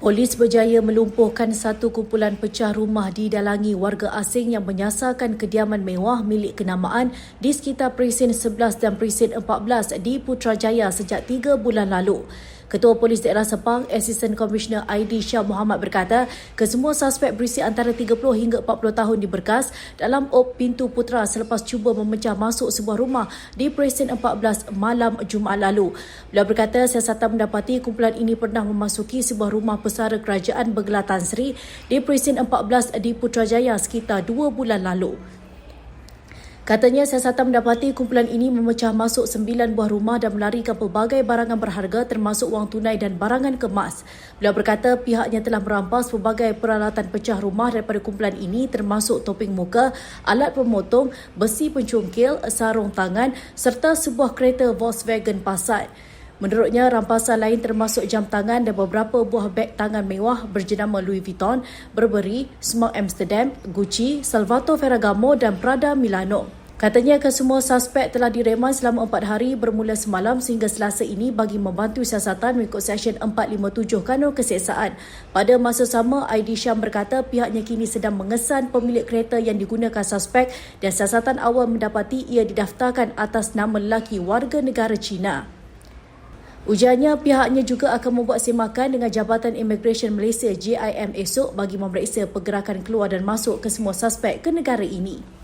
Polis berjaya melumpuhkan satu kumpulan pecah rumah didalangi warga asing yang menyasarkan kediaman mewah milik kenamaan di sekitar Presin 11 dan Presin 14 di Putrajaya sejak tiga bulan lalu. Ketua Polis Daerah Sepang, Assistant Commissioner ID Shah Muhammad berkata, kesemua suspek berisi antara 30 hingga 40 tahun diberkas dalam op pintu putra selepas cuba memecah masuk sebuah rumah di Presin 14 malam Jumaat lalu. Beliau berkata, siasatan mendapati kumpulan ini pernah memasuki sebuah rumah pesara kerajaan bergelar Tan Sri di Presin 14 di Putrajaya sekitar dua bulan lalu. Katanya siasatan mendapati kumpulan ini memecah masuk sembilan buah rumah dan melarikan pelbagai barangan berharga termasuk wang tunai dan barangan kemas. Beliau berkata pihaknya telah merampas pelbagai peralatan pecah rumah daripada kumpulan ini termasuk topeng muka, alat pemotong, besi pencungkil, sarung tangan serta sebuah kereta Volkswagen Passat. Menurutnya, rampasan lain termasuk jam tangan dan beberapa buah beg tangan mewah berjenama Louis Vuitton, Burberry, Smart Amsterdam, Gucci, Salvatore Ferragamo dan Prada Milano. Katanya kesemua suspek telah direman selama empat hari bermula semalam sehingga selasa ini bagi membantu siasatan mengikut Seksyen 457 Kanun Keseksaan. Pada masa sama, ID Syam berkata pihaknya kini sedang mengesan pemilik kereta yang digunakan suspek dan siasatan awal mendapati ia didaftarkan atas nama lelaki warga negara Cina. Ujarnya pihaknya juga akan membuat semakan dengan Jabatan Immigration Malaysia JIM esok bagi memeriksa pergerakan keluar dan masuk ke semua suspek ke negara ini.